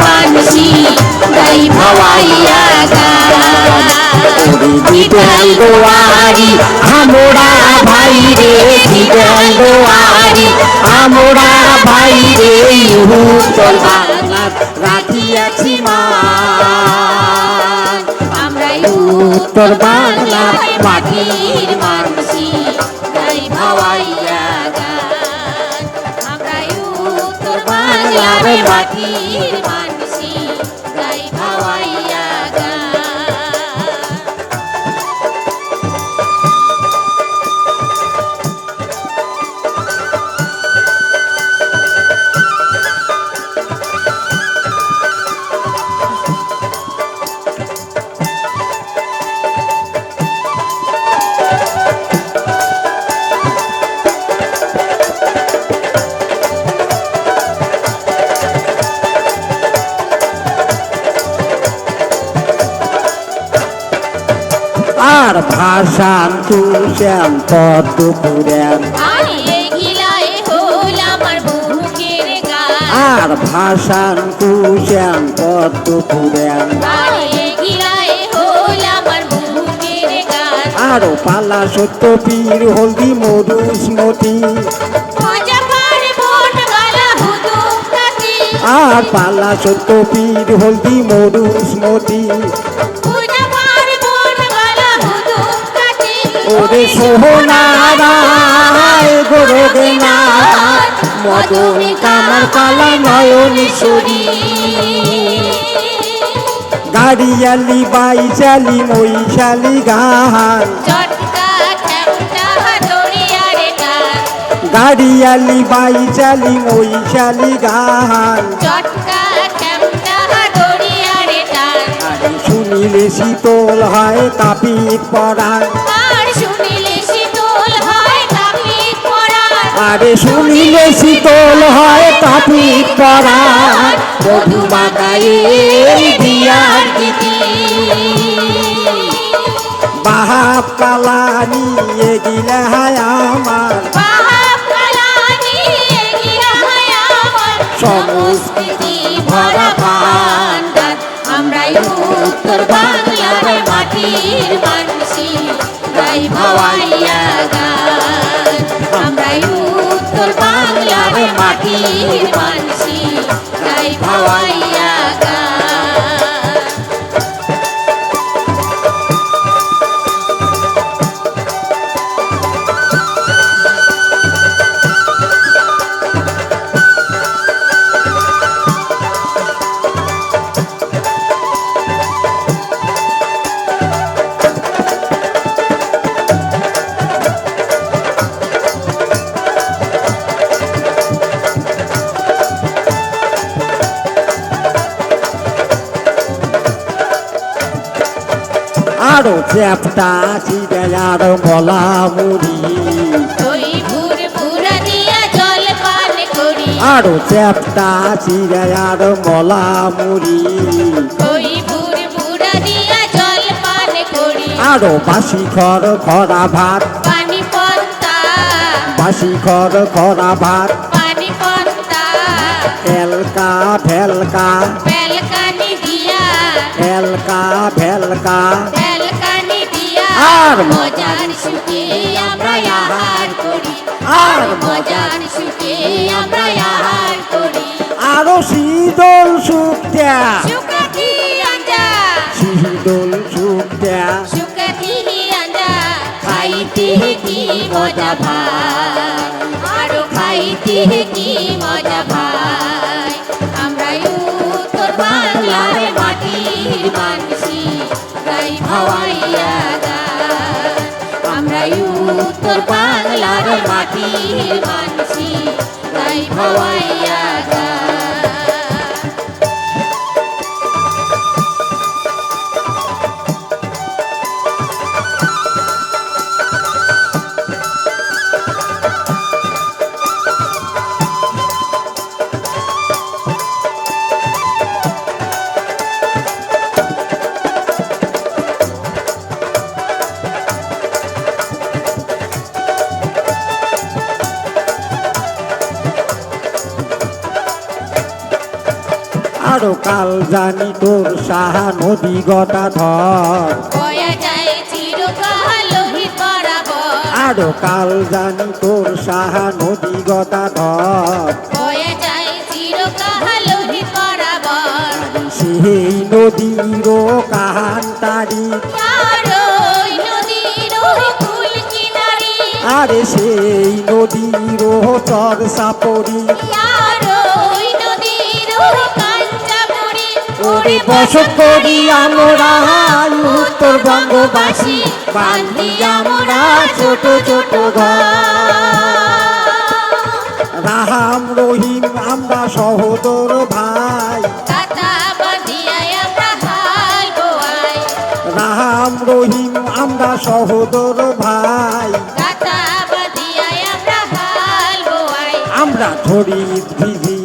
মানসি গাই ভাওয়াইয়া দিদাই গোয়ারি আমরা ভাই রে গোয়ারি আমরা ভাই রে রাখিয়াছি মান আমরা উত্তর বাংলার মাটির মানসি বাংলার মাটির আর ভাষান তুষান পদ্ম পুরাণ আরে ভাষান তুষান পদ্ম পুরাণ আরে পালা সত্য পীর হলদি কাটি আর পালা সত্য পীর হলদি মরুসমতি ওরে সোহনারায় গোরগে না মদন কামার কালা গাড়িয়ালি বাইশালি গান দড়িয়ারে টান গাড়িয়ালি বাইশালি মৈশালি গান ঠ্যাংটা দড়িয়ারে টান আরে শুনিলে শীতল হয় তাপিত পরাণ। আরে শুনিলে শীতল হয় তাপিত পরাণ মধু মাকায়ে দিয়ার দিদি হায় আমার। সংস্কৃতি ভরা ভান্ডার আমরা উত্তর বাংলার মাটির গাই ভাওয়াইয়া মাটির তাই ভাওয়াইয়া আরও চ্যাপটা চিড়ে আরও গলা মুড়ি। আরও চ্যাপটা চিড়ে আরও গলা মুড়ি। আরও বাসি খর খরা ভাত। পানি বাসি খর খরা ভাত। এলকা ভেলকা ভেলকা দিয়া আর মজার সুখে আমরা আহার করি। আর মজার সুখে আমরা আহার করি। আরও শীতল সুক্তা সুখাতি আঞ্জা। শীতল সুক্তা সুখাতি আঞ্জা। খাইতে কি মজা ভাই? আরও খাইতে কি মজা ভাই? আমরা উত্তর বাংলার মাটির মানসি গাই ভাওয়াইয়া উত্তর বাংলার মাটির মানছি তাই ভাওয়াইয়া গান আরও কাল জানি তোর সাহা নদী গটা ধর। আরও কাল জানি তোর সাহা নদী গটা ধর। সেই নদীর কাহান তারি। আর সেই নদীর চর সাপরি। ওরে বসত করি আমরা উত্তরবঙ্গবাসী বান্ধি আমরা ছোট ছোট রাহাম রহিম আমরা সহোদর ভাই। রাহাম রহিম আমরা সহোদর ভাই। আমরা ধরি ভিজি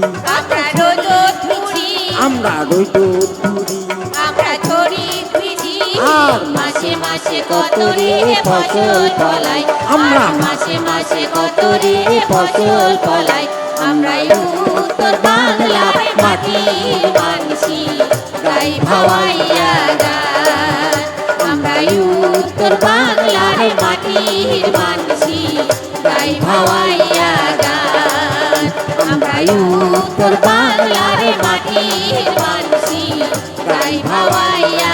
আমরা রইদ তুরি আমরা ছড়ি ভিজি আর মাসে মাসে কত রে ফসল ফলাই আমরা মাসে মাসে কত রে ফসল ফলাই। আমরা উত্তর বাংলার মাটির মানসি গাই ভাওয়াইয়া গান। আমরা উত্তর বাংলার মাটির মানসি গাই ভাওয়াইয়া আমরা উত্তর বাংলার মাটি মানসি তাই ভাওয়াইয়া